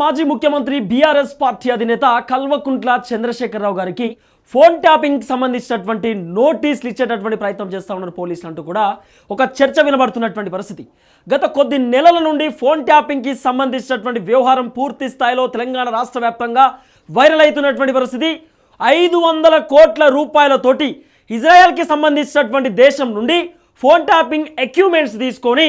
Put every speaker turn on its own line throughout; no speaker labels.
మాజీ ముఖ్యమంత్రి BRS party అధినేత కల్వకుంట్ల చంద్రశేఖరరావు గారికి ఫోన్ ట్యాపింగ్కి సంబంధించినటువంటి నోటీసులు ఇచ్చేటటువంటి ప్రయత్నం చేస్తూ ఉన్నారు పోలీసులు అంటూ కూడా ఒక చర్చ వినబడుతున్నటువంటి పరిస్థితి. గత కొద్ది నెలల నుండి ఫోన్ ట్యాపింగ్కి సంబంధించినటువంటి వ్యవహారం పూర్తి స్థాయిలో తెలంగాణ రాష్ట్ర వ్యాప్తంగా వైరల్ అవుతున్నటువంటి పరిస్థితి. ఐదు వందల కోట్ల రూపాయలతోటి ఇజ్రాయెల్కి సంబంధించినటువంటి దేశం నుండి ఫోన్ ట్యాపింగ్ ఎక్విప్మెంట్స్ తీసుకొని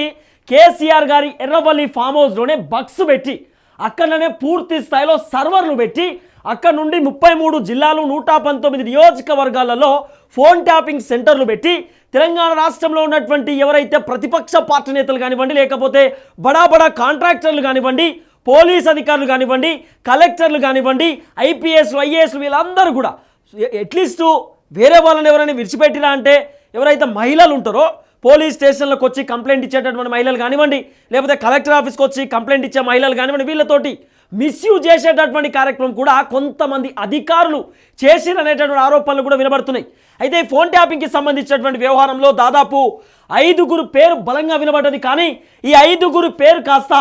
కేసీఆర్ గారి ఎర్రవల్లి ఫామ్ హౌస్లోనే బక్స్ పెట్టి అక్కడనే పూర్తి స్థాయిలో సర్వర్లు పెట్టి అక్కడ నుండి ముప్పై మూడు జిల్లాలు నూట పంతొమ్మిది నియోజకవర్గాలలో ఫోన్ ట్యాపింగ్ సెంటర్లు పెట్టి తెలంగాణ రాష్ట్రంలో ఉన్నటువంటి ఎవరైతే ప్రతిపక్ష పార్టీ నేతలు కానివ్వండి లేకపోతే బడా బడా కాంట్రాక్టర్లు కానివ్వండి పోలీస్ అధికారులు కానివ్వండి కలెక్టర్లు కానివ్వండి ఐపీఎస్ ఐఏఎస్ వీళ్ళందరూ కూడా అట్లీస్ట్ వేరే వాళ్ళని ఎవరైనా విడిచిపెట్టినా అంటే ఎవరైతే మహిళలు ఉంటారో పోలీస్ స్టేషన్లకు వచ్చి కంప్లైంట్ ఇచ్చేటటువంటి మహిళలు కానివ్వండి లేకపోతే కలెక్టర్ ఆఫీస్కి వచ్చి కంప్లైంట్ ఇచ్చే మహిళలు కానివ్వండి వీళ్ళతోటి మిస్యూజ్ చేసేటటువంటి కార్యక్రమం కూడా కొంతమంది అధికారులు చేసిరనేటటువంటి ఆరోపణలు కూడా వినబడుతున్నాయి. అయితే ఫోన్ ట్యాపింగ్కి సంబంధించినటువంటి వ్యవహారంలో దాదాపు ఐదుగురు పేరు బలంగా వినబడ్డది కానీ ఈ ఐదుగురు పేరు కాస్త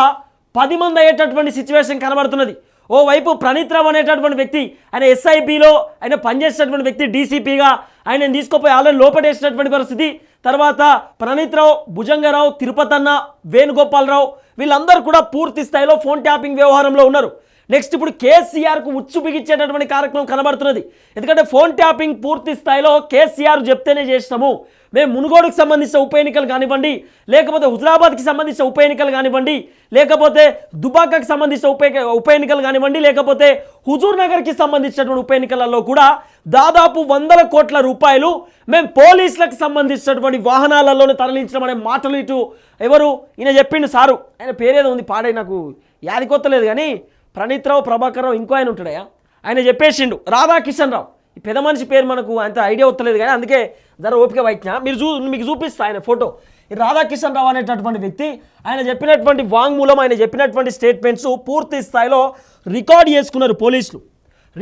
పది మంది అయ్యేటటువంటి సిచ్యువేషన్ కనబడుతున్నది. ఓవైపు ప్రణీత్ రావు అనేటటువంటి వ్యక్తి ఆయన ఎస్ఐబిలో ఆయన పనిచేసేటటువంటి వ్యక్తి డీసీపీగా ఆయన తీసుకుపోయి ఆల్రెడీ లోపడేసినటువంటి పరిస్థితి. తర్వాత ప్రణీత్ రావు భుజంగరావు తిరుపతన్న వేణుగోపాలరావు వీళ్ళందరూ కూడా పూర్తి స్థాయిలో ఫోన్ ట్యాపింగ్ వ్యవహారంలో ఉన్నారు. నెక్స్ట్ ఇప్పుడు కేసీఆర్కు ఉచ్చు బిగించేటటువంటి కార్యక్రమం కనబడుతున్నది. ఎందుకంటే ఫోన్ ట్యాపింగ్ పూర్తి స్థాయిలో కేసీఆర్ చెప్తేనే చేసినాము మేము మునుగోడుకు సంబంధించిన ఉప ఎన్నికలు కానివ్వండి లేకపోతే హుజరాబాద్కి సంబంధించిన ఉప ఎన్నికలు కానివ్వండి లేకపోతే దుబాకాకి సంబంధించిన ఉప ఉప ఎన్నికలు కానివ్వండి లేకపోతే హుజూర్ నగర్కి సంబంధించినటువంటి ఉప ఎన్నికలలో కూడా దాదాపు వందల కోట్ల రూపాయలు మేము పోలీసులకు సంబంధించినటువంటి వాహనాలలోనే తరలించడం అనే మాటలు ఇటు ఎవరు ఈయన చెప్పిండు సారు. ఆయన పేరేదో ఉంది పాడై నాకు యాది కొత్తలేదు కానీ ప్రణీత్ రావు ఇంకో ఆయన ఉంటాడయా ఆయన చెప్పేసిండు రాధాకిషన్ రావు. ఈ పెద్ద మనిషి పేరు మనకు అంత ఐడియా వస్తలేదు కానీ అందుకే ధర ఓపిక వైజ్ఞ మీరు చూ మీకు చూపిస్తా ఆయన ఫోటో. ఈ రాధాకిషన్ రావు అనేటటువంటి వ్యక్తి ఆయన చెప్పినటువంటి వాంగ్మూలం ఆయన చెప్పినటువంటి స్టేట్మెంట్స్ పూర్తి స్థాయిలో రికార్డ్ చేసుకున్నారు పోలీసులు.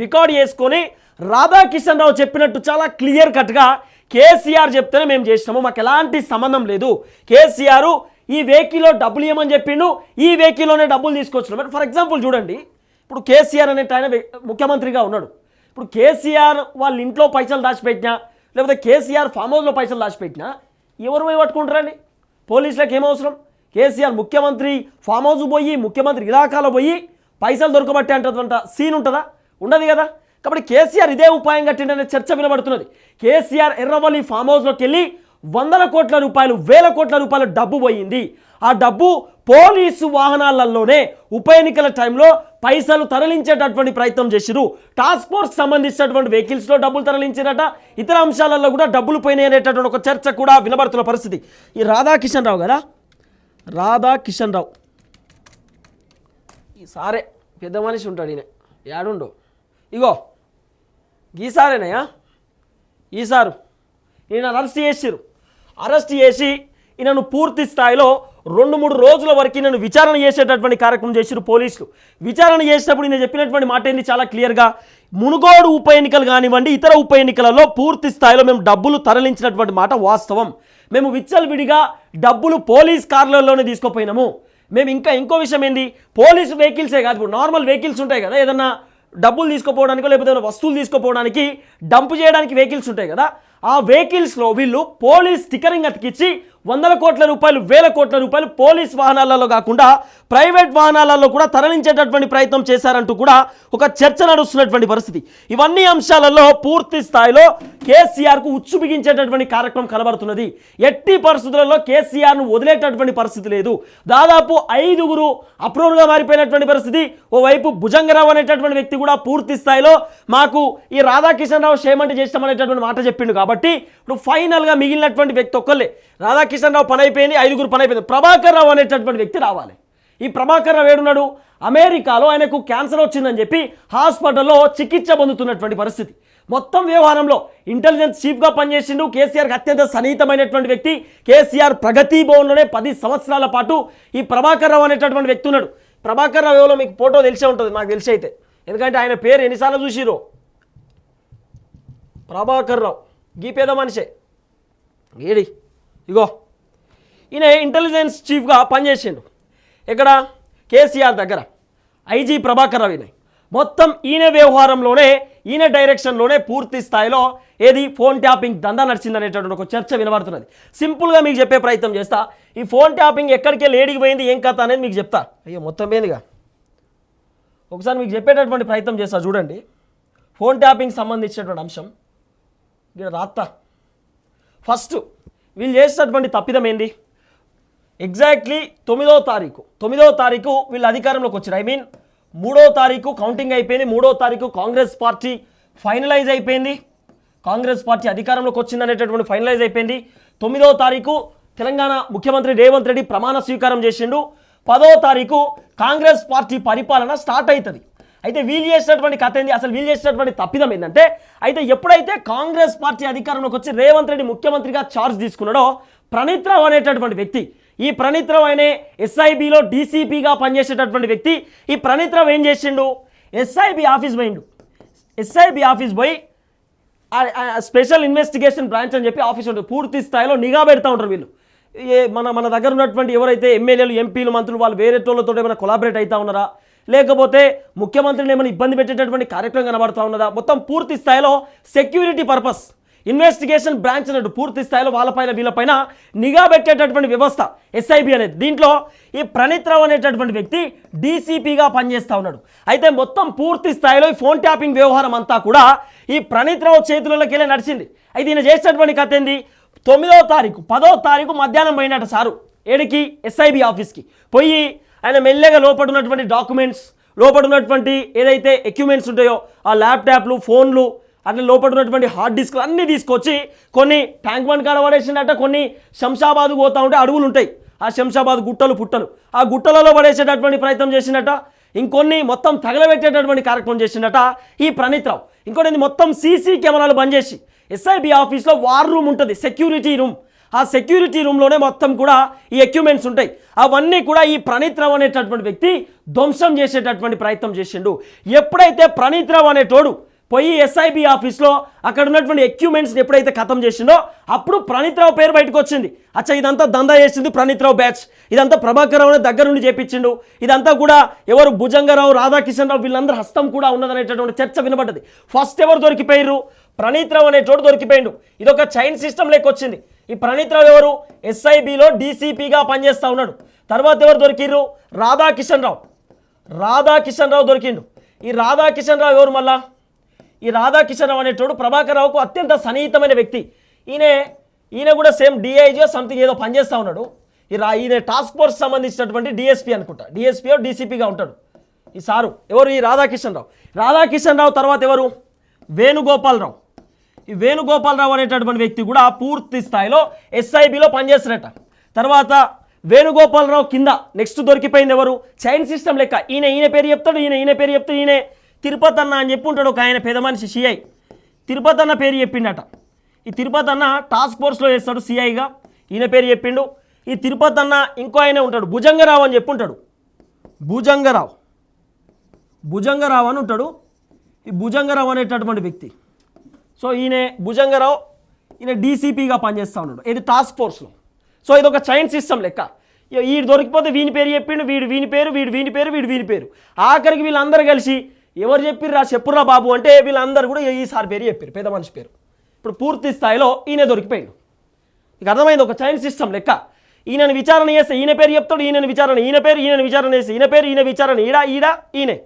రికార్డ్ చేసుకొని రాధాకిషన్ రావు చెప్పినట్టు చాలా క్లియర్ కట్గా కేసీఆర్ చెప్తేనే మేము చేసినాము. మాకు ఎలాంటి సంబంధం లేదు. కేసీఆర్ ఈ వెహికల్లో డబ్బులు ఇవ్వమని చెప్పిండు. ఈ వెహికల్లోనే డబ్బులు తీసుకొచ్చినాం ఫర్ ఎగ్జాంపుల్ చూడండి ఇప్పుడు కేసీఆర్ అనే ఆయన ముఖ్యమంత్రిగా ఉన్నాడు. ఇప్పుడు కేసీఆర్ వాళ్ళ ఇంట్లో పైసలు దాచిపెట్టినా లేకపోతే కేసీఆర్ ఫామ్ హౌస్లో పైసలు దాచిపెట్టినా ఎవరు పోయి పట్టుకుంటారండి? పోలీసులకు ఏమవసరం కేసీఆర్ ముఖ్యమంత్రి ఫామ్ హౌస్ పోయి ముఖ్యమంత్రి ఇలాకాలో పోయి పైసలు దొరకబట్టే అంటదంట. సీన్ ఉంటుందా? ఉండదు కదా. కాబట్టి కేసీఆర్ ఇదే ఉపాయం కట్టిండనే చర్చ వినబడుతున్నది. కేసీఆర్ ఎర్రవల్లి ఫామ్ హౌస్లోకి వెళ్ళి వందల కోట్ల రూపాయలు వేల కోట్ల రూపాయల డబ్బు పోయింది. ఆ డబ్బు పోలీసు వాహనాలలోనే ఉప ఎన్నికల టైంలో పైసలు తరలించేటటువంటి ప్రయత్నం చేసిరు టాస్క్ ఫోర్స్ సంబంధించినటువంటి వెహికల్స్లో డబ్బులు తరలించారట. ఇతర అంశాలలో కూడా డబ్బులు పోయినాయి అనేటటువంటి ఒక చర్చ కూడా వినబడుతున్న పరిస్థితి. ఈ రాధాకిషన్ రావు కదా? రాధాకిషన్ రావు. ఈ సారే పెద్ద మనిషి ఉంటాడు ఈయన. ఏడుండో. ఇగో ఈ ఈసారు ఈ సారు. ఈయన అరెస్ట్ చేసిరు అరెస్ట్ చేసి ఈయనను పూర్తి స్థాయిలో రెండు మూడు రోజుల వరకు నన్ను విచారణ చేసేటటువంటి కార్యక్రమం చేసిరు పోలీసులు. విచారణ చేసేటప్పుడు నేను చెప్పినటువంటి మాట ఏంది? చాలా క్లియర్గా మునుగోడు ఉప ఎన్నికలు కానివ్వండి ఇతర ఉప ఎన్నికలలో పూర్తి స్థాయిలో మేము డబ్బులు తరలించినటువంటి మాట వాస్తవం. మేము విచ్చలవిడిగా డబ్బులు పోలీస్ కార్లలోనే తీసుకుపోయినాము. మేము ఇంకా ఇంకో విషయం ఏంది? పోలీస్ వెహికల్సే కాదు ఇప్పుడు నార్మల్ వెహికల్స్ ఉంటాయి కదా ఏదన్నా డబ్బులు తీసుకుపోవడానికో లేకపోతే వస్తువులు తీసుకుపోవడానికి డంప్ చేయడానికి వెహికల్స్ ఉంటాయి కదా ఆ వెహికల్స్లో వీళ్ళు పోలీస్ స్టికరింగ్ అతికిచ్చి వందల కోట్ల రూపాయలు వేల కోట్ల రూపాయలు పోలీస్ వాహనాలలో కాకుండా ప్రైవేట్ వాహనాలలో కూడా తరలించేటటువంటి ప్రయత్నం చేశారంటూ కూడా ఒక చర్చ నడుస్తున్నటువంటి పరిస్థితి. ఇవన్నీ అంశాలలో పూర్తి స్థాయిలో కేసీఆర్కు ఉచ్చు బిగించేటటువంటి కార్యక్రమం కనబడుతున్నది. ఎట్టి పరిస్థితులలో కేసీఆర్ను వదిలేటటువంటి పరిస్థితి లేదు. దాదాపు ఐదుగురు అప్రూవ్గా మారిపోయినటువంటి పరిస్థితి. ఓవైపు భుజంగరావు అనేటటువంటి వ్యక్తి కూడా పూర్తి స్థాయిలో మాకు ఈ రాధాకిషన్ రావు చేయమంటే చేస్తామనేటటువంటి మాట చెప్పిండు కాబట్టి ఇప్పుడు ఫైనల్గా మిగిలినటువంటి వ్యక్తి ఒక్కళ్ళే. రాధాకిషన్ రావు పని అయిపోయింది ఐదుగురు పని అయిపోయింది ప్రభాకర్ రావు అనేటటువంటి వ్యక్తి రావాలి. ఈ ప్రభాకర్ రావు ఏడున్నాడు? అమెరికాలో ఆయనకు క్యాన్సర్ వచ్చిందని చెప్పి హాస్పిటల్లో చికిత్స పొందుతున్నటువంటి పరిస్థితి. మొత్తం వ్యవహారంలో ఇంటెలిజెన్స్ చీఫ్గా పనిచేసిండు కేసీఆర్కి అత్యంత సన్నిహితమైనటువంటి వ్యక్తి. కేసీఆర్ ప్రగతి భవన్లోనే పది సంవత్సరాల పాటు ఈ ప్రభాకర్ రావు అనేటటువంటి వ్యక్తి ఉన్నాడు. ప్రభాకర్ రావు ఎవరో మీకు ఫోటో తెలిసే ఉంటుంది నాకు తెలిసి అయితే. ఎందుకంటే ఆయన పేరు ఎన్నిసార్లు చూసిరో ప్రభాకర్ రావు. గీ పేద మనిషే. ఏడి? ఇగో. ఈయన ఇంటెలిజెన్స్ చీఫ్గా పనిచేసిండు. ఇక్కడ కేసీఆర్ దగ్గర. ఐజీ ప్రభాకర్ రవిని మొత్తం ఈయన వ్యవహారంలోనే ఈయన డైరెక్షన్లోనే పూర్తి స్థాయిలో ఏది ఫోన్ ట్యాపింగ్ దందా నడిచిందనేటటువంటి ఒక చర్చ వినబడుతున్నది. సింపుల్గా మీకు చెప్పే ప్రయత్నం చేస్తా. ఈ ఫోన్ ట్యాపింగ్ ఎక్కడికి లేడికి పోయింది ఏం కథ అనేది మీకు చెప్తా. అయ్యో మొత్తం పోయిందిగా? ఒకసారి మీకు చెప్పేటటువంటి ప్రయత్నం చేస్తా చూడండి. ఫోన్ ట్యాపింగ్ సంబంధించినటువంటి అంశం. ఇక్కడ రాత్తా. ఫస్ట్ వీళ్ళు చేసినటువంటి తప్పిదం ఏంది? ఎగ్జాక్ట్లీ తొమ్మిదో తారీఖు. తొమ్మిదో తారీఖు వీళ్ళు అధికారంలోకి వచ్చారు. ఐ మీన్ మూడో తారీఖు కౌంటింగ్ అయిపోయింది. మూడో తారీఖు కాంగ్రెస్ పార్టీ ఫైనలైజ్ అయిపోయింది. కాంగ్రెస్ పార్టీ అధికారంలోకి వచ్చింది అనేటటువంటి ఫైనలైజ్ అయిపోయింది. తొమ్మిదో తారీఖు తెలంగాణ ముఖ్యమంత్రి రేవంత్ రెడ్డి ప్రమాణ స్వీకారం చేసిండు. పదో తారీఖు కాంగ్రెస్ పార్టీ పరిపాలన స్టార్ట్ అవుతుంది అయితే వీళ్ళు చేసినటువంటి కథ ఏంది? అసలు వీళ్ళు చేసినటువంటి తప్పిదం ఏంటంటే అయితే ఎప్పుడైతే కాంగ్రెస్ పార్టీ అధికారంలోకి వచ్చి రేవంత్ రెడ్డి ముఖ్యమంత్రిగా ఛార్జ్ తీసుకున్నాడో ప్రణీత్ రావు అనేటటువంటి వ్యక్తి ఈ ప్రణీత్రం రావు అనే ఎస్ఐబిలో డీసీపీగా పనిచేసేటటువంటి వ్యక్తి. ఈ ప్రణీత్ ఏం చేసిండు? ఎస్ఐబి ఆఫీస్ పోయిండు. ఎస్ఐబి ఆఫీస్ పోయి స్పెషల్ ఇన్వెస్టిగేషన్ బ్రాంచ్ అని చెప్పి ఆఫీస్ ఉంటుంది. పూర్తి స్థాయిలో నిఘా పెడతా ఉంటారు వీళ్ళు. మన మన దగ్గర ఉన్నటువంటి ఎవరైతే ఎమ్మెల్యేలు ఎంపీలు మంత్రులు వాళ్ళు వేరే టోళ్ళతో ఏమైనా కొలాబరేట్ అవుతా ఉన్నారా? లేకపోతే ముఖ్యమంత్రిని ఏమైనా ఇబ్బంది పెట్టేటటువంటి కార్యక్రమం కనబడుతూ ఉన్నదా? మొత్తం పూర్తి స్థాయిలో సెక్యూరిటీ పర్పస్ ఇన్వెస్టిగేషన్ బ్రాంచ్ అన్నట్టు పూర్తి స్థాయిలో వాళ్ళపైన వీళ్ళపైన నిఘా పెట్టేటటువంటి వ్యవస్థ ఎస్ఐబి అనేది. దీంట్లో ఈ ప్రణీత్ రావు అనేటటువంటి వ్యక్తి డీసీపీగా పనిచేస్తూ ఉన్నాడు. అయితే మొత్తం పూర్తి స్థాయిలో ఈ ఫోన్ ట్యాపింగ్ వ్యవహారం అంతా కూడా ఈ ప్రణీత్ రావు చేతులలోకి వెళ్ళి నడిచింది. అయితే ఈయన చేసినటువంటి కథ ఏంది? తొమ్మిదో తారీఖు పదో తారీఖు మధ్యాహ్నం పోయినట్టు సారు ఏడికి? ఎస్ఐబి ఆఫీస్కి. పోయి ఆయన మెల్లగా లోపల ఉన్నటువంటి డాక్యుమెంట్స్ లోపల ఉన్నటువంటి ఏదైతే ఎక్విప్మెంట్స్ ఉంటాయో ఆ ల్యాప్టాప్లు ఫోన్లు అట్లా లోపల ఉన్నటువంటి హార్డ్ డిస్క్లు అన్నీ తీసుకొచ్చి కొన్ని ట్యాంక్ బండ్ కాడ పడేసిండట కొన్ని శంషాబాద్ పోతా ఉంటే అడవులు ఉంటాయి. ఆ శంషాబాద్ గుట్టలు పుట్టలు. ఆ గుట్టలలో పడేసేటటువంటి ప్రయత్నం చేసిందట ఇంకొన్ని మొత్తం తగలబెట్టేటటువంటి కార్యక్రమం చేసిందట ఈ ప్రణీత్ ఇంకోటి మొత్తం సీసీ కెమెరాలు బంద్ చేసి ఎస్ఐబి ఆఫీస్లో వార్ రూమ్ ఉంటుంది సెక్యూరిటీ రూమ్ ఆ సెక్యూరిటీ రూమ్లోనే మొత్తం కూడా ఈ ఎక్విప్మెంట్స్ ఉంటాయి. అవన్నీ కూడా ఈ ప్రణీత్ అనేటటువంటి వ్యక్తి ధ్వంసం చేసేటటువంటి ప్రయత్నం చేసిండు. ఎప్పుడైతే ప్రణీత్ అనేటోడు పోయి ఎస్ఐబి ఆఫీస్లో అక్కడ ఉన్నటువంటి ఎక్విప్మెంట్స్ని ఎప్పుడైతే ఖతం చేసిండో అప్పుడు ప్రణీత్ రావు పేరు బయటకు వచ్చింది అచ్చా ఇదంతా దందా చేసింది ప్రణీత్ రావు బ్యాచ్. ఇదంతా ప్రభాకర్ రావు దగ్గర నుండి చేపించిండు. ఇదంతా కూడా ఎవరు భుజంగరావు రాధాకిషన్ రావు వీళ్ళందరూ హస్తం కూడా ఉన్నదనేటటువంటి చర్చ వినబడ్డది. ఫస్ట్ ఎవరు దొరికిపోయారు ప్రణీత్ రావు అనే చోటు దొరికిపోయిండు. ఇది ఒక చైన్ సిస్టమ్ లెక్క వచ్చింది ఈ ప్రణీత్ రావు ఎవరు ఎస్ఐబిలో డీసీపీగా పనిచేస్తూ ఉన్నాడు. తర్వాత ఎవరు దొరికిర్రు? రాధాకిషన్ రావు. రాధాకిషన్ రావు దొరికిండు. ఈ రాధాకిషన్ రావు ఎవరు మళ్ళా? ఈ రాధాకిషన్ అనేటోడు ప్రభాకర్ రావుకు అత్యంత సన్నిహితమైన వ్యక్తి. ఈయన ఈయన కూడా సేమ్ డిఐజీ సంథింగ్ ఏదో పనిచేస్తూ ఉన్నాడు. ఈ రా ఈయన టాస్క్ ఫోర్స్ సంబంధించినటువంటి డిఎస్పీ అనుకుంటా. డిఎస్పీ డీసీపీగా ఉంటాడు. ఈ సారు ఎవరు ఈ రాధాకిషన్ రావు? రాధాకిషన్ రావు తర్వాత ఎవరు? వేణుగోపాలరావు ఈ వేణుగోపాలరావు అనేటటువంటి వ్యక్తి కూడా పూర్తి స్థాయిలో ఎస్ఐబిలో పనిచేస్తారట తర్వాత వేణుగోపాలరావు కింద నెక్స్ట్ దొరికిపోయింది ఎవరు? చైన్ సిస్టమ్ లెక్క. ఈయన ఈయన పేరు చెప్తాడు ఈయన ఈయన పేరు చెప్తాడు ఈయన. తిరుపతి అన్న అని చెప్పి ఉంటాడు ఒక ఆయన పెద్ద మనిషి సిఐ తిరుపతి అన్న పేరు చెప్పిండట. ఈ తిరుపతి అన్న టాస్క్ ఫోర్స్లో చేస్తాడు సిఐగా ఈయన పేరు చెప్పిండు. ఈ తిరుపతి అన్న ఇంకో ఆయన ఉంటాడు భుజంగరావు అని చెప్పి ఉంటాడు భుజంగరావు. భుజంగరావు అని ఉంటాడు. ఈ భుజంగరావు అనేటటువంటి వ్యక్తి. సో ఈయన భుజంగరావు ఈయన డీసీపీగా పనిచేస్తూ ఉన్నాడు. ఇది టాస్క్ ఫోర్స్లో సో ఇది ఒక చైన్ సిస్టమ్ లెక్క. వీడు దొరికిపోతే వీని పేరు చెప్పిండు వీడు వీని పేరు వీడు వీని పేరు వీడు వీని పేరు. ఆఖరికి వీళ్ళందరూ కలిసి ఎవరు చెప్పిర్రా? చెప్పుర్రా బాబు అంటే వీళ్ళందరూ కూడా ఈసారి పేరు చెప్పారు పెద్ద మనిషి పేరు. ఇప్పుడు పూర్తి స్థాయిలో ఈయన దొరికిపోయాడు. ఇక అర్థమైంది ఒక చైన్ సిస్టమ్ లెక్క. ఈయనని విచారణ చేస్తే ఈయన పేరు చెప్తాడు ఈయన విచారణ ఈయన పేరు ఈయన విచారణ చేస్తే ఈయన పేరు ఈయన విచారణ ఈడ ఈడ ఈయనే.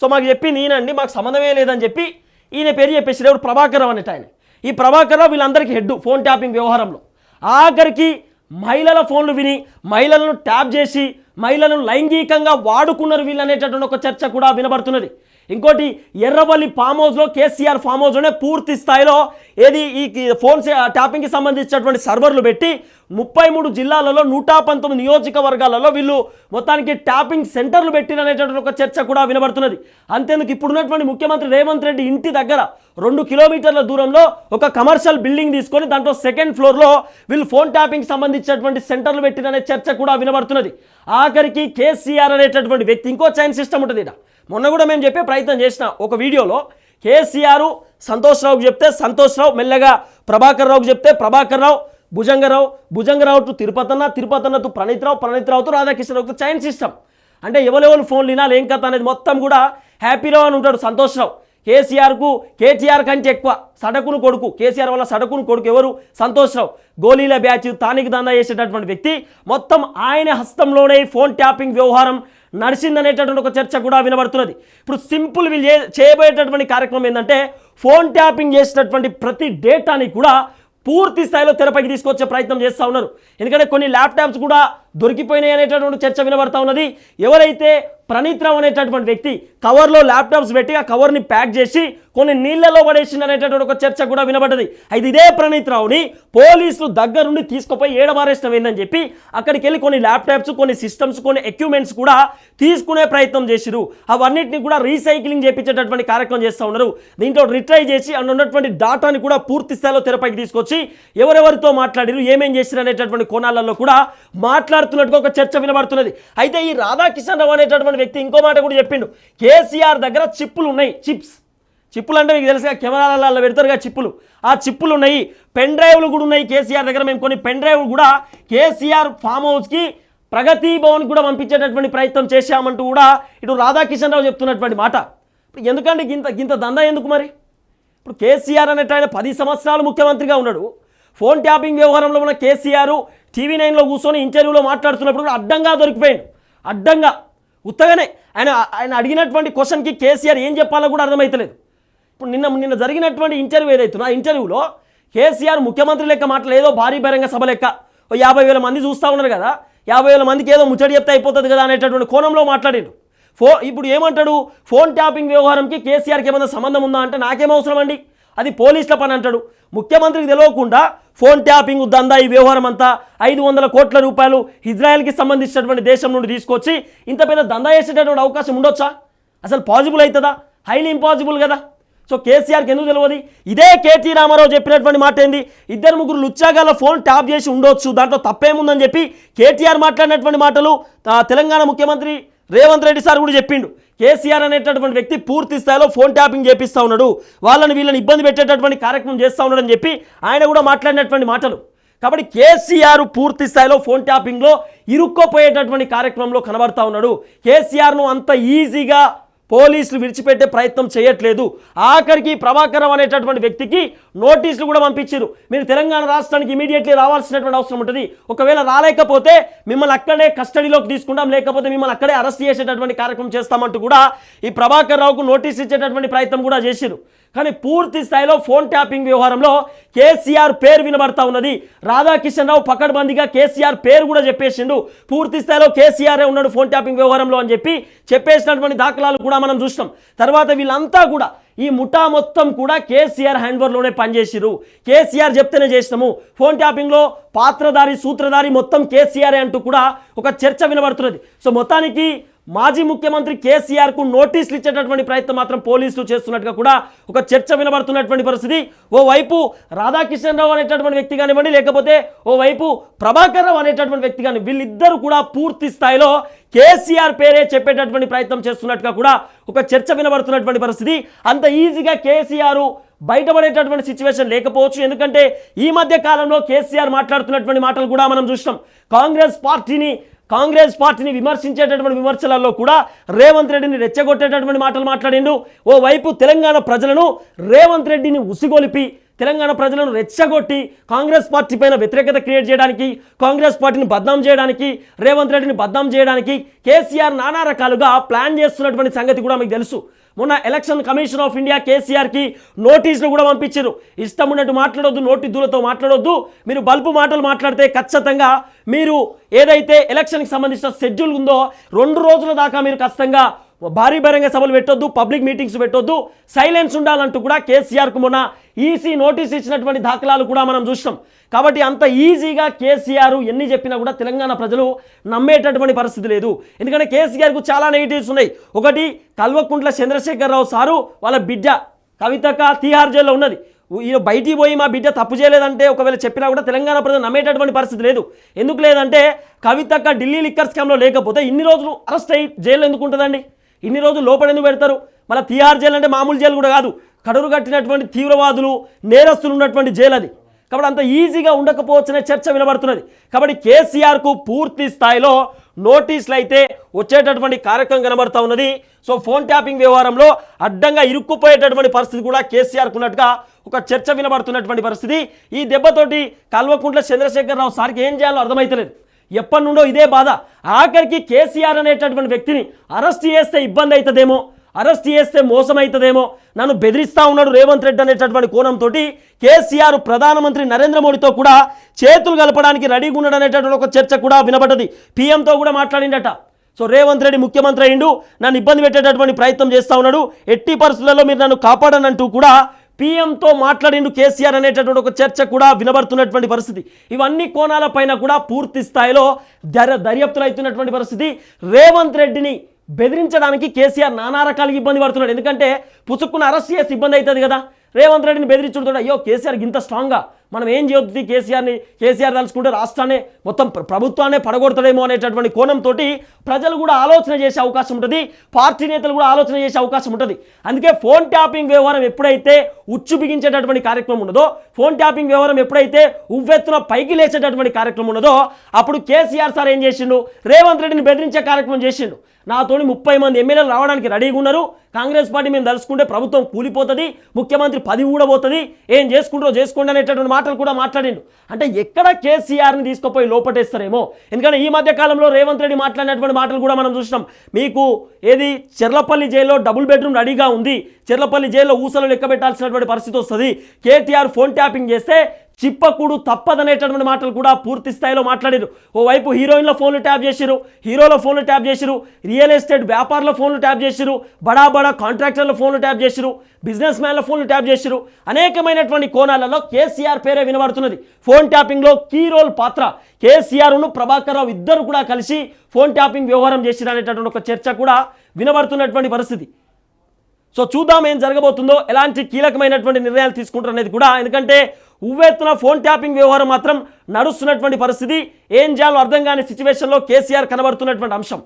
సో మాకు చెప్పింది ఈయనండి మాకు సంబంధమే లేదని చెప్పి ఈయన పేరు చెప్పేసి ఎవరు? ప్రభాకర్ అనేట ఆయన. ఈ ప్రభాకర్ వీళ్ళందరికీ హెడ్ ఫోన్ ట్యాపింగ్ వ్యవహారంలో. ఆఖరికి మహిళల ఫోన్లు విని మహిళలను ట్యాప్ చేసి మహిళలను లైంగికంగా వాడుకున్నారు వీళ్ళు అనేటటువంటి ఒక చర్చ కూడా వినబడుతున్నది. ఇంకోటి ఎర్రబల్లి ఫామ్ హౌస్లో కేసీఆర్ ఫామ్ హౌస్లోనే పూర్తి స్థాయిలో ఏది ఈ ఫోన్ ట్యాపింగ్కి సంబంధించినటువంటి సర్వర్లు పెట్టి ముప్పై మూడు జిల్లాలలో నూట పంతొమ్మిది నియోజకవర్గాలలో వీళ్ళు మొత్తానికి ట్యాపింగ్ సెంటర్లు పెట్టిననేటటువంటి ఒక చర్చ కూడా వినబడుతున్నది. అంతేందుకు ఇప్పుడున్నటువంటి ముఖ్యమంత్రి రేవంత్ రెడ్డి ఇంటి దగ్గర రెండు కిలోమీటర్ల దూరంలో ఒక కమర్షియల్ బిల్డింగ్ తీసుకొని దాంట్లో సెకండ్ ఫ్లోర్లో వీళ్ళు ఫోన్ ట్యాపింగ్ సంబంధించినటువంటి సెంటర్లు పెట్టిననే చర్చ కూడా వినబడుతున్నది. ఆఖరికి కేసీఆర్ అనేటటువంటి వ్యక్తి ఇంకో చైన్ సిస్టమ్ ఉంటుంది మొన్న కూడా మేము చెప్పే ప్రయత్నం చేసిన ఒక వీడియోలో కేసీఆర్ సంతోష్రావుకి చెప్తే సంతోష్ రావు మెల్లగా ప్రభాకర్రావుకి చెప్తే Prabhakar Rao Bhujangarao Bhujangarao to Tirupatanna Tirupatanna to Praneethrao Rao Rao to Radhakrishna chain system. అంటే ఎవరెవరు ఫోన్లు వినాలి ఏం కథ అనేది మొత్తం కూడా హ్యాపీలో అని ఉంటాడు సంతోష్రావు. కేసీఆర్కు కేటీఆర్ కంటే ఎక్కువ సడకును కొడుకు కేసీఆర్ వల్ల సడకును కొడుకు ఎవరు? సంతోష్రావు. గోళీల బ్యాచ్ తానికి దందా చేసేటటువంటి వ్యక్తి. మొత్తం ఆయన హస్తంలోనే ఫోన్ ట్యాపింగ్ వ్యవహారం నడిచిందనేటటువంటి ఒక చర్చ కూడా వినబడుతున్నది. ఇప్పుడు సింపుల్ వీళ్ళు చేయబోయేటటువంటి కార్యక్రమం ఏంటంటే ఫోన్ ట్యాపింగ్ చేసినటువంటి ప్రతి డేటాని కూడా పూర్తి స్థాయిలో తెరపైకి తీసుకొచ్చే ప్రయత్నం చేస్తూ ఉన్నారు. ఎందుకంటే కొన్ని ల్యాప్టాప్స్ కూడా దొరికిపోయినాయి అనేటటువంటి చర్చ వినబడతా ఉన్నది. ఎవరైతే ప్రణీత్ రావు అనేటటువంటి వ్యక్తి కవర్లో ల్యాప్టాప్స్ పెట్టి ఆ కవర్ని ప్యాక్ చేసి కొన్ని నీళ్ళలో పడేసింది అనేటటువంటి ఒక చర్చ కూడా వినబడ్డది. అయితే ఇదే ప్రణీత్ రావుని పోలీసులు దగ్గరుండి తీసుకుపోయి ఏడమారేసిన ఏందని చెప్పి అక్కడికి వెళ్ళి కొన్ని ల్యాప్టాప్స్ కొన్ని సిస్టమ్స్ కొన్ని ఎక్విప్మెంట్స్ కూడా తీసుకునే ప్రయత్నం చేసిరు అవన్నిటిని కూడా రీసైక్లింగ్ చేపించేటటువంటి కార్యక్రమం చేస్తూ ఉన్నారు. దీంట్లో రిట్రై చేసి అండ్ ఉన్నటువంటి డాటాని కూడా పూర్తి స్థాయిలో తెరపైకి తీసుకొచ్చి ఎవరెవరితో మాట్లాడిరు ఏమేం చేసిరు అనేటటువంటి కోణాలలో కూడా వినబడుతున్నట్టుగా ఒక చర్చ వినబడుతున్నది. అయితే ఈ రాధాకిషన్ రావు అనేటటువంటి వ్యక్తి ఇంకో మాట కూడా చెప్పిండు. కేసీఆర్ దగ్గర చిప్పులు ఉన్నాయి. చిప్స్. చిప్పులు అంటే మీకు తెలుసుగా కెమెరాలలో పెడతారుగా చిప్పులు. ఆ చిప్పులు ఉన్నాయి. పెన్ డ్రైవ్లు కూడా ఉన్నాయి కేసీఆర్ దగ్గర. మేము కొన్ని పెన్ డ్రైవ్లు కూడా కేసీఆర్ ఫామ్ హౌస్కి ప్రగతి భవన్ కూడా పంపించేటటువంటి ప్రయత్నం చేశామంటూ కూడా ఇటు రాధాకిషన్ రావు చెప్తున్నటువంటి మాట. ఇప్పుడు ఎందుకంటే గింత గింత దందా ఎందుకు మరి? ఇప్పుడు కేసీఆర్ అనేట ఆయన పది సంవత్సరాలు ముఖ్యమంత్రిగా ఉన్నాడు. ఫోన్ ట్యాపింగ్ వ్యవహారంలో ఉన్న కేసీఆర్ టీవీ నైన్లో కూర్చొని ఇంటర్వ్యూలో మాట్లాడుతున్నప్పుడు కూడా అడ్డంగా దొరికిపోయాడు. అడ్డంగా. ఉత్తగానే ఆయన ఆయన అడిగినటువంటి క్వశ్చన్కి కేసీఆర్ ఏం చెప్పాలో కూడా అర్థమవుతలేదు ఇప్పుడు నిన్న నిన్న జరిగినటువంటి ఇంటర్వ్యూ ఏదైతుందో ఆ ఇంటర్వ్యూలో కేసీఆర్ ముఖ్యమంత్రి లెక్క మాటలు ఏదో భారీ బహిరంగ సభ లెక్క యాభై వేల మంది చూస్తూ ఉన్నారు కదా యాభై వేల మందికి ఏదో ముచ్చడి చెప్తే అయిపోతుంది కదా అనేటటువంటి కోణంలో మాట్లాడాడు. ఫో ఇప్పుడు ఏమంటాడు? ఫోన్ ట్యాపింగ్ వ్యవహారంకి కేసీఆర్కి ఏమైనా సంబంధం ఉందా అంటే నాకేం అవసరం అండి? అది పోలీసుల పని అంటాడు. ముఖ్యమంత్రికి తెలియకుండా ఫోన్ ట్యాపింగ్ దందా ఈ వ్యవహారం అంతా ఐదు వందల కోట్ల రూపాయలు ఇజ్రాయెల్కి సంబంధించినటువంటి దేశం నుండి తీసుకొచ్చి ఇంత పెద్ద దందా చేసేటటువంటి అవకాశం ఉండొచ్చా? అసలు పాజిబుల్ అవుతుందా హైలీ ఇంపాసిబుల్ కదా. సో కేసీఆర్కి ఎందుకు తెలియదు ఇదే కేటీ రామారావు చెప్పినటువంటి మాట ఏంది? ఇద్దరు ముగ్గురు లుచ్చాగాల ఫోన్ ట్యాప్ చేసి ఉండొచ్చు. దాంట్లో తప్పేముందని చెప్పి కేటీఆర్ మాట్లాడినటువంటి మాటలు తెలంగాణ ముఖ్యమంత్రి రేవంత్ రెడ్డి సార్ కూడా చెప్పిండు కేసీఆర్ అనేటటువంటి వ్యక్తి పూర్తి స్థాయిలో ఫోన్ ట్యాపింగ్ చేపిస్తూ ఉన్నాడు వాళ్ళని వీళ్ళని ఇబ్బంది పెట్టేటటువంటి కార్యక్రమం చేస్తూ ఉన్నాడని చెప్పి ఆయన కూడా మాట్లాడినటువంటి మాటలు. కాబట్టి కేసీఆర్ పూర్తి స్థాయిలో ఫోన్ ట్యాపింగ్లో ఇరుక్కోపోయేటటువంటి కార్యక్రమంలో కనబడతా ఉన్నాడు. కేసీఆర్ను అంత ఈజీగా పోలీసులు విడిచిపెట్టే ప్రయత్నం చేయట్లేదు. ఆఖరికి ప్రభాకరం అనేటటువంటి వ్యక్తికి నోటీసులు కూడా పంపించారు. మీరు తెలంగాణ రాష్ట్రానికి ఇమీడియట్లీ రావాల్సినటువంటి అవసరం ఉంటుంది. ఒకవేళ రాలేకపోతే మిమ్మల్ని అక్కడే కస్టడీలోకి తీసుకుంటాం లేకపోతే మిమ్మల్ని అక్కడే అరెస్ట్ చేసేటటువంటి కార్యక్రమం చేస్తామంటూ కూడా ఈ ప్రభాకర్ రావుకు నోటీస్ ఇచ్చేటటువంటి ప్రయత్నం కూడా చేశారు. కానీ పూర్తి స్థాయిలో ఫోన్ ట్యాపింగ్ వ్యవహారంలో కేసీఆర్ పేరు వినబడతా ఉన్నది. రాధాకిషన్ రావు పకడ్బందీగా కేసీఆర్ పేరు కూడా చెప్పేసిండు. పూర్తి స్థాయిలో కేసీఆర్ ఉన్నాడు ఫోన్ ట్యాపింగ్ వ్యవహారంలో అని చెప్పి చెప్పేసినటువంటి దాఖలాలు కూడా మనం చూసినాం. తర్వాత వీళ్ళంతా కూడా ఈ ముఠా మొత్తం కూడా కేసీఆర్ హ్యాండ్వర్లోనే పనిచేసిరు కేసీఆర్ చెప్తేనే చేసినాము. ఫోన్ ట్యాపింగ్లో పాత్రధారి సూత్రధారి మొత్తం కేసీఆర్ అంటూ కూడా ఒక చర్చ వినబడుతున్నది. సో మొత్తానికి మాజీ ముఖ్యమంత్రి కేసీఆర్కు నోటీసులు ఇచ్చేటటువంటి ప్రయత్నం మాత్రం పోలీసులు చేస్తున్నట్టుగా కూడా ఒక చర్చ వినబడుతున్నటువంటి పరిస్థితి. ఓవైపు రాధాకిషన్ రావు అనేటటువంటి వ్యక్తి కానివ్వండి లేకపోతే ఓవైపు ప్రభాకర్ రావు అనేటటువంటి వ్యక్తి కానీ వీళ్ళిద్దరూ కూడా పూర్తి స్థాయిలో కేసీఆర్ పేరే చెప్పేటటువంటి ప్రయత్నం చేస్తున్నట్టుగా కూడా ఒక చర్చ వినబడుతున్నటువంటి పరిస్థితి. అంత ఈజీగా కేసీఆర్ బయటపడేటటువంటి సిచ్యువేషన్ లేకపోవచ్చు. ఎందుకంటే ఈ మధ్య కాలంలో కేసీఆర్ మాట్లాడుతున్నటువంటి మాటలు కూడా మనం చూసినాం. కాంగ్రెస్ పార్టీని కాంగ్రెస్ పార్టీని విమర్శించేటటువంటి విమర్శలలో కూడా రేవంత్ రెడ్డిని రెచ్చగొట్టేటటువంటి మాటలు మాట్లాడిండు. ఓవైపు తెలంగాణ ప్రజలను రేవంత్ రెడ్డిని ఉసిగొలిపి తెలంగాణ ప్రజలను రెచ్చగొట్టి కాంగ్రెస్ పార్టీ పైన వ్యతిరేకత క్రియేట్ చేయడానికి కాంగ్రెస్ పార్టీని బద్నాం చేయడానికి రేవంత్ రెడ్డిని బద్నాం చేయడానికి కేసీఆర్ నానా రకాలుగా ప్లాన్ చేస్తున్నటువంటి సంగతి కూడా మీకు తెలుసు. మొన్న ఎలక్షన్ కమిషన్ ఆఫ్ ఇండియా కేసీఆర్కి నోటీసులు కూడా పంపించారు. ఇష్టం ఉన్నట్టు మాట్లాడొద్దు నోటి దూలతో మాట్లాడొద్దు. మీరు బల్బు మాటలు మాట్లాడితే ఖచ్చితంగా మీరు ఏదైతే ఎలక్షన్కి సంబంధించిన షెడ్యూల్ ఉందో రెండు రోజుల దాకా మీరు ఖచ్చితంగా భారీ బహిరంగ సభలు పెట్టొద్దు పబ్లిక్ మీటింగ్స్ పెట్టొద్దు. సైలెన్స్ ఉండాలంటూ కూడా కేసీఆర్కు మొన్న ఈసీ నోటీస్ ఇచ్చినటువంటి దాఖలాలు కూడా మనం చూసినాం. కాబట్టి అంత ఈజీగా కేసీఆర్ ఎన్ని చెప్పినా కూడా తెలంగాణ ప్రజలు నమ్మేటటువంటి పరిస్థితి లేదు. ఎందుకంటే కేసీఆర్కు చాలా నెగిటివ్స్ ఉన్నాయి. ఒకటి కల్వకుంట్ల చంద్రశేఖరరావు సారు వాళ్ళ బిడ్డ కవితక తీహార్ జైల్లో ఉన్నది. ఈయన బయటికి పోయి మా బిడ్డ తప్పు చేయలేదంటే ఒకవేళ చెప్పినా కూడా తెలంగాణ ప్రజలు నమ్మేటటువంటి పరిస్థితి లేదు. ఎందుకు లేదంటే కవితక్క ఢిల్లీ లిక్కర్ స్కామ్లో లేకపోతే ఇన్ని రోజులు అరెస్ట్ అయ్యి జైలు ఎందుకు ఉంటుందండి? ఇన్ని రోజులు లోపల ఎందుకు పెడతారు? మళ్ళీ తీహార్ జైలు అంటే మామూలు జైలు కూడా కాదు. కడురు కట్టినటువంటి తీవ్రవాదులు నేరస్తులు ఉన్నటువంటి జైలు అది. కాబట్టి అంత ఈజీగా ఉండకపోవచ్చనే చర్చ వినబడుతున్నది. కాబట్టి కేసీఆర్కు పూర్తి స్థాయిలో నోటీసులు అయితే వచ్చేటటువంటి కార్యక్రమం కనబడతా ఉన్నది. సో ఫోన్ ట్యాపింగ్ వ్యవహారంలో అడ్డంగా ఇరుక్కుపోయేటటువంటి పరిస్థితి కూడా కేసీఆర్కు ఉన్నట్టుగా ఒక చర్చ వినబడుతున్నటువంటి పరిస్థితి. ఈ దెబ్బతోటి కల్వకుంట్ల చంద్రశేఖరరావు సార్కి ఏం చేయాలో అర్థమైతలేదు. ఎప్పటి నుండో ఇదే బాధ. ఆఖరికి కేసీఆర్ అనేటటువంటి వ్యక్తిని అరెస్ట్ చేస్తే ఇబ్బంది అవుతుందేమో అరెస్ట్ చేస్తే మోసం అవుతుందేమో నన్ను బెదిరిస్తా ఉన్నాడు రేవంత్ రెడ్డి అనేటటువంటి కోణంతో కేసీఆర్ ప్రధానమంత్రి నరేంద్ర మోడీతో కూడా చేతులు కలపడానికి రెడీగా ఉన్నాడు అనేటటువంటి ఒక చర్చ కూడా వినబడ్డది. పీఎంతో కూడా మాట్లాడిండట సో రేవంత్ రెడ్డి ముఖ్యమంత్రి అయిండు నన్ను ఇబ్బంది పెట్టేటటువంటి ప్రయత్నం చేస్తూ ఉన్నాడు ఎట్టి పరిస్థితులలో మీరు నన్ను కాపాడనంటూ కూడా పీఎంతో మాట్లాడిండు కేసీఆర్ అనేటటువంటి ఒక చర్చ కూడా వినబడుతున్నటువంటి పరిస్థితి. ఇవన్నీ కోణాల పైన కూడా పూర్తి స్థాయిలో దర్య దర్యాప్తులు అవుతున్నటువంటి పరిస్థితి. రేవంత్ రెడ్డిని బెదిరించడానికి కేసీఆర్ నానా రకాలుగా ఇబ్బంది పడుతున్నాడు. ఎందుకంటే పుసుక్కున్న అరెస్ట్ చేసి ఇబ్బంది అవుతుంది కదా. రేవంత్ రెడ్డిని బెదిరించుకుంటాడు అయ్యో కేసీఆర్ ఇంత స్ట్రాంగ్గా మనం ఏం చేయొద్దు కేసీఆర్ని కేసీఆర్ తలుచుకుంటే రాష్ట్రాన్ని మొత్తం ప్రభుత్వాన్ని పడగొడతాడేమో అనేటటువంటి కోణంతో ప్రజలు కూడా ఆలోచన చేసే అవకాశం ఉంటుంది పార్టీ నేతలు కూడా ఆలోచన చేసే అవకాశం ఉంటుంది. అందుకే ఫోన్ ట్యాపింగ్ వ్యవహారం ఎప్పుడైతే ఉచ్చు బిగించేటటువంటి కార్యక్రమం ఉన్నదో ఫోన్ ట్యాపింగ్ వ్యవహారం ఎప్పుడైతే ఉవ్వెత్తున పైకి లేచేటటువంటి కార్యక్రమం ఉన్నదో అప్పుడు కేసీఆర్ సార్ ఏం చేసిండు? రేవంత్ రెడ్డిని బెదిరించే కార్యక్రమం చేసిండు. నాతోని ముప్పై మంది ఎమ్మెల్యేలు రావడానికి రెడీగా ఉన్నారు. కాంగ్రెస్ పార్టీ మేము తలుసుకుంటే ప్రభుత్వం కూలిపోతుంది ముఖ్యమంత్రి పది కూడా పోతుంది ఏం చేసుకుంటారో చేసుకోండి అనేటటువంటి మాటలు కూడా మాట్లాడిండు. అంటే ఎక్కడ కేసీఆర్ని తీసుకుపోయి లోపటేస్తారేమో? ఎందుకంటే ఈ మధ్య కాలంలో రేవంత్ రెడ్డి మాట్లాడినటువంటి మాటలు కూడా మనం చూసినాం. మీకు ఏది చెర్లపల్లి జైల్లో డబుల్ బెడ్రూమ్ రెడీగా ఉంది. చెర్లపల్లి జైల్లో ఊసలు లెక్క పెట్టాల్సినటువంటి పరిస్థితి వస్తుంది. కేటీఆర్ ఫోన్ ట్యాపింగ్ చేస్తే చిప్పకుడు తప్పదనేటటువంటి మాటలు కూడా పూర్తి స్థాయిలో మాట్లాడారు. ఓవైపు హీరోయిన్ల ఫోన్లు ట్యాప్ చేసిరు హీరోల ఫోన్లు ట్యాప్ చేసిరు రియల్ ఎస్టేట్ వ్యాపారుల ఫోన్లు ట్యాప్ చేసిరు బడా బడా కాంట్రాక్టర్ల ఫోన్లు ట్యాప్ చేసిరు బిజినెస్ మ్యాన్ల ఫోన్లు ట్యాప్ చేసిరు. అనేకమైనటువంటి కోణాలలో కేసీఆర్ పేరే వినబడుతున్నది. ఫోన్ ట్యాపింగ్లో కీ రోల్ పాత్ర. కేసీఆర్ను ప్రభాకర్ రావు ఇద్దరు కూడా కలిసి ఫోన్ ట్యాపింగ్ వ్యవహారం చేసిరు అనేటటువంటి ఒక చర్చ కూడా వినబడుతున్నటువంటి పరిస్థితి. సో చూద్దాం ఏం జరగబోతుందో ఎలాంటి కీలకమైనటువంటి నిర్ణయాలు తీసుకుంటారు అనేది కూడా. ఎందుకంటే ఉవ్వెత్తున ఫోన్ ట్యాపింగ్ వ్యవహారం మాత్రం నడుస్తున్నటువంటి పరిస్థితి. ఏం చేయాలో అర్థం కాని సిచ్యువేషన్లో కేసీఆర్ కనబడుతున్నటువంటి అంశం.